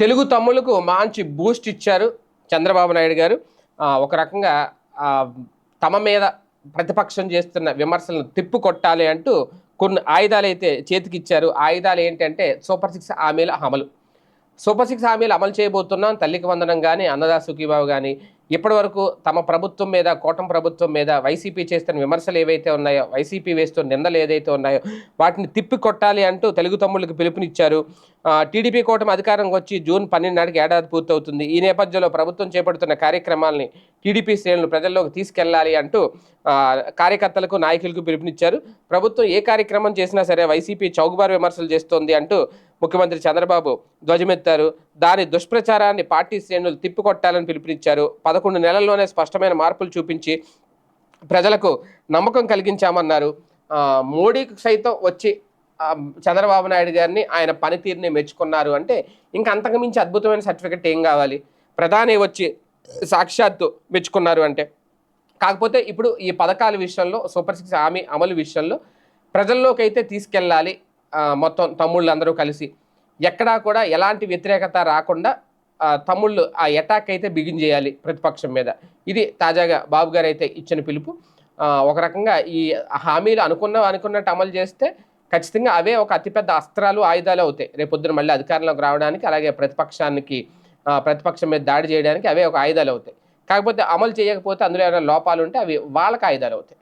తెలుగు తమ్ములకు మంచి బూస్ట్ ఇచ్చారు చంద్రబాబు నాయుడు గారు. ఒక రకంగా తమ మీద ప్రతిపక్షం చేస్తున్న విమర్శలను తిప్పు కొట్టాలి అంటూ కొన్ని ఆయుధాలు అయితే చేతికి ఇచ్చారు ఆయుధాలు ఏంటంటే సూపర్ సిక్స్ హామీల అమలు. సూపర్ సిక్స్ హామీలు అమలు చేయబోతున్నాం. తల్లికి వందనం కానీ అన్నదా సుఖీబాబు కానీ ఇప్పటివరకు తమ ప్రభుత్వం మీద కోటం ప్రభుత్వం మీద వైసీపీ చేస్తున్న విమర్శలు ఏవైతే ఉన్నాయో వైసీపీ వేస్తున్న నిందలు ఏదైతే ఉన్నాయో వాటిని తిప్పి కొట్టాలి అంటూ తెలుగు తమ్ముళ్ళకి పిలుపునిచ్చారు. టీడీపీ కూటమి అధికారంకి వచ్చి జూన్ పన్నెండు నాటికి ఏడాది పూర్తవుతుంది. ఈ నేపథ్యంలో ప్రభుత్వం చేపడుతున్న కార్యక్రమాల్ని టీడీపీ శ్రేణులు ప్రజల్లోకి తీసుకెళ్ళాలి అంటూ కార్యకర్తలకు నాయకులకు పిలుపునిచ్చారు. ప్రభుత్వం ఏ కార్యక్రమం చేసినా సరే వైసీపీ చౌకబారు విమర్శలు చేస్తోంది అంటూ ముఖ్యమంత్రి చంద్రబాబు ధ్వజమెత్తారు. దాని దుష్ప్రచారాన్ని పార్టీ శ్రేణులు తిప్పికొట్టాలని పిలుపునిచ్చారు. పదకొండు నెలల్లోనే స్పష్టమైన మార్పులు చూపించి ప్రజలకు నమ్మకం కలిగించామన్నారు. మోడీకి సైతం వచ్చి చంద్రబాబు నాయుడు గారిని ఆయన పనితీరుని మెచ్చుకున్నారు అంటే ఇంకా అంతకు మించి అద్భుతమైన సర్టిఫికెట్ ఏం కావాలి? ప్రధాని వచ్చి సాక్షాత్తు మెచ్చుకున్నారు అంటే. కాకపోతే ఇప్పుడు ఈ పథకాల విషయంలో సూపర్ సిక్స్ హామీ అమలు విషయంలో ప్రజల్లోకి అయితే తీసుకెళ్ళాలి మొత్తం తమ్ముళ్ళు అందరూ కలిసి. ఎక్కడా కూడా ఎలాంటి వ్యతిరేకత రాకుండా తమ్ముళ్ళు ఆ అటాక్ అయితే బిగిన్ చేయాలి ప్రతిపక్షం మీద. ఇది తాజాగా బాబు గారు అయితే ఇచ్చిన పిలుపు. ఒక రకంగా ఈ హామీలు అనుకున్న అనుకున్నట్టు అమలు చేస్తే ఖచ్చితంగా అవే ఒక అతిపెద్ద అస్త్రాలు ఆయుధాలు అవుతాయి. రేపొద్దున మళ్ళీ అధికారంలోకి రావడానికి అలాగే ప్రతిపక్షానికి ప్రతిపక్షం మీద దాడి చేయడానికి అవే ఒక ఆయుధాలు అవుతాయి. కాకపోతే అమలు చేయకపోతే అందులో ఏమైనా లోపాలు ఉంటే అవి వాళ్ళకి ఆయుధాలు అవుతాయి.